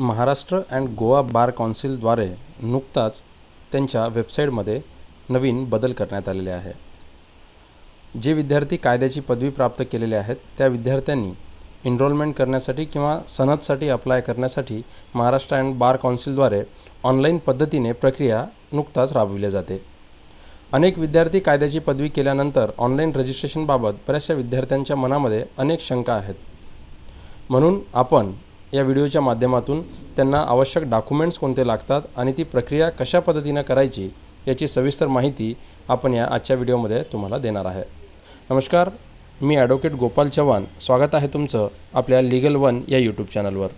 Maharashtra and Goa bar कौन्सिलद्वारे नुकताच त्यांच्या वेबसाईटमध्ये नवीन बदल करण्यात आलेले आहे. जे विद्यार्थी कायद्याची पदवी प्राप्त केलेले आहेत त्या विद्यार्थ्यांनी एनरोलमेंट करण्यासाठी किंवा सनदसाठी अप्लाय करण्यासाठी महाराष्ट्र अँड बार कौन्सिलद्वारे ऑनलाईन पद्धतीने प्रक्रिया नुकताच राबविली जाते. अनेक विद्यार्थी कायद्याची पदवी केल्यानंतर ऑनलाईन रजिस्ट्रेशनबाबत बऱ्याचशा विद्यार्थ्यांच्या मनामध्ये अनेक शंका आहेत. म्हणून आपण या व्हिडिओच्या माध्यमातून त्यांना आवश्यक डॉक्युमेंट्स कोणते लागतात आणि ती प्रक्रिया कशा पद्धतीनं करायची याची सविस्तर माहिती आपण या आजच्या व्हिडिओमध्ये तुम्हाला देणार आहे. नमस्कार मी ॲडव्होकेट गोपाल चव्हाण. स्वागत आहे तुमचं आपल्या लिगल वन या यूट्यूब चॅनलवर.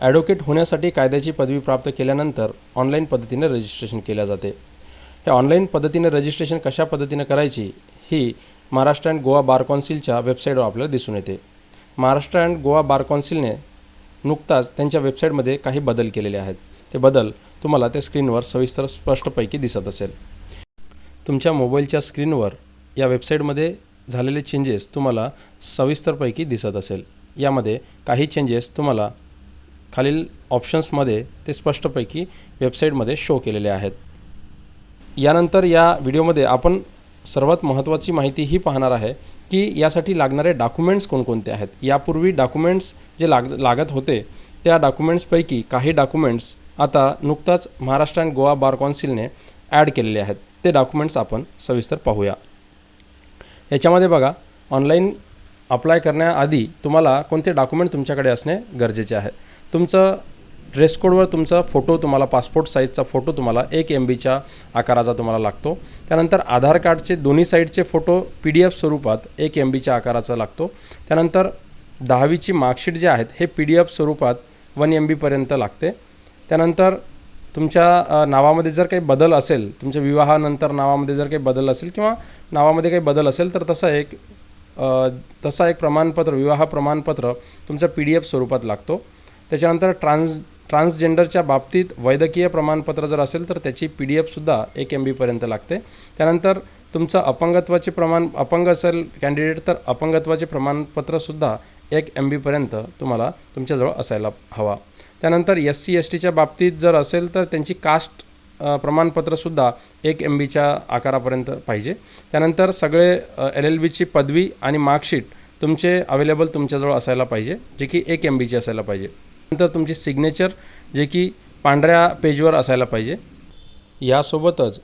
ॲडव्होकेट होण्यासाठी कायद्याची पदवी प्राप्त केल्यानंतर ऑनलाईन पद्धतीने रजिस्ट्रेशन केल्या जाते. हे ऑनलाईन पद्धतीने रजिस्ट्रेशन कशा पद्धतीने करायची ही महाराष्ट्र अँड गोवा बार कौन्सिलच्या वेबसाईटवर आपल्याला दिसून येते. महाराष्ट्र अँड गोवा बार कौन्सिलने नुकताच त्यांच्या वेबसाईटमध्ये काही बदल केलेले आहेत. ते बदल तुम्हाला त्या स्क्रीनवर सविस्तर स्पष्टपैकी दिसत असेल. तुमच्या मोबाईलच्या स्क्रीनवर या वेबसाईटमध्ये झालेले चेंजेस तुम्हाला सविस्तरपैकी दिसत असेल. यामध्ये काही चेंजेस तुम्हाला खालील ऑप्शन्समध्ये ते स्पष्टपैकी वेबसाईटमध्ये शो केलेले आहेत. यानंतर या व्हिडिओमध्ये आपण सर्वात महत्त्वाची माहिती ही पाहणार आहे की यासाठी लागणारे डॉक्युमेंट्स कोणकोणते आहेत? यापूर्वी डॉक्युमेंट्स जे लाग लागत होते त्या डॉक्युमेंट्सपैकी काही डॉक्युमेंट्स आता नुकताच महाराष्ट्र अँड गोवा बार कौन्सिलने ॲड केलेले आहेत. ते डॉक्युमेंट्स आपण सविस्तर पाहूया. याच्यामध्ये बघा ऑनलाईन अप्लाय करण्याआधी तुम्हाला कोणते डॉक्युमेंट तुमच्याकडे असणे गरजेचे आहे? तुमचं ड्रेस कोडवर तुमचा फोटो तुम्हाला पासपोर्ट साईजचा फोटो तुम्हाला एक एम बीच्या आकाराचा तुम्हाला लागतो. त्यानंतर आधार कार्डचे दोन्ही साईडचे फोटो पी डी एफ स्वरूपात एक एम बीच्या आकाराचा लागतो. त्यानंतर दहावीची मार्कशीट जे आहेत हे पी डी एफ स्वरूपात वन एम बीपर्यंत लागते. त्यानंतर तुमच्या नावामध्ये जर काही बदल असेल तुमच्या विवाहानंतर नावामध्ये जर काही बदल असेल किंवा नावामध्ये काही बदल असेल तर तसा एक तसा एक प्रमाणपत्र विवाह प्रमाणपत्र तुमचं पी डी एफ स्वरूपात लागतो. त्याच्यानंतर ट्रान्स ट्रान्सजेंडरच्या बाबतीत वैद्यकीय प्रमाणपत्र जर असेल तर त्याची पी डी एफसुद्धा एक एम बीपर्यंत लागते. त्यानंतर तुमचं अपंगत्वाचे प्रमाण अपंग असेल कॅन्डिडेट तर अपंगत्वाचे प्रमाणपत्रसुद्धा एक एम बीपर्यंत तुम्हाला तुमच्याजवळ असायला हवा. त्यानंतर एस सी एस टीच्या बाबतीत जर असेल तर त्यांची कास्ट प्रमाणपत्रसुद्धा एक एम बीच्या आकारापर्यंत पाहिजे. त्यानंतर सगळे एल एल बीची पदवी आणि मार्कशीट तुमचे अवेलेबल तुमच्याजवळ असायला पाहिजे जे की एक एम बीची असायला पाहिजे. नंतर तुमची सिग्नेचर जे की पांढऱ्या पेजवर असायला पाहिजे. यासोबतच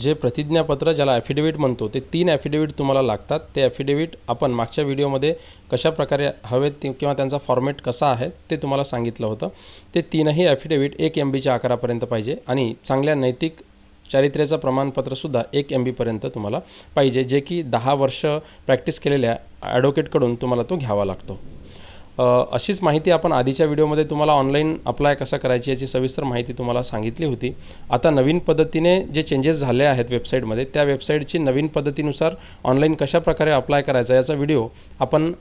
जे प्रतिज्ञापत्र ज्याला ॲफिडेविट म्हणतो ते तीन ॲफिडेविट तुम्हाला लागतात. ते ॲफिडेविट आपण मागच्या व्हिडिओमध्ये कशा प्रकारे हवेत ते- किंवा त्यांचा फॉर्मॅट कसा आहे ते तुम्हाला सांगितलं होतं. ते तीनही ॲफिडेविट एक एम बीच्या आकारापर्यंत पाहिजे आणि चांगल्या नैतिक चारित्र्याचं प्रमाणपत्रसुद्धा एक एम बीपर्यंत तुम्हाला पाहिजे जे की दहा वर्ष प्रॅक्टिस केलेल्या ॲडव्होकेटकडून तुम्हाला तो घ्यावा लागतो. अशीच माहिती आपण आधीच्या व्हिडिओमध्ये तुम्हाला ऑनलाईन अप्लाय कसा करायची याची सविस्तर माहिती तुम्हाला सांगितली होती. आता नवीन पद्धतीने जे चेंजेस झाले आहेत वेबसाईटमध्ये त्या वेबसाईटची नवीन पद्धतीनुसार ऑनलाईन कशाप्रकारे अप्लाय करायचा याचा व्हिडिओ आपण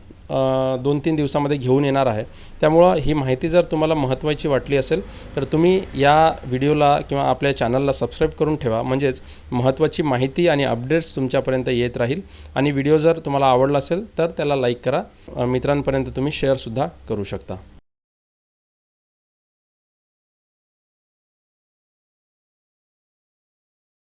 दोन तीन दिवसामध्ये घेऊन येणार आहे. त्यामुळं ही माहिती जर तुम्हाला महत्त्वाची वाटली असेल तर तुम्ही या व्हिडिओला किंवा आपल्या चॅनलला सबस्क्राईब करून ठेवा. म्हणजेच महत्त्वाची माहिती आणि अपडेट्स तुमच्यापर्यंत येत राहील. आणि व्हिडिओ जर तुम्हाला आवडला असेल तर त्याला लाईक करा. मित्रांपर्यंत तुम्ही शेअरसुद्धा करू शकता.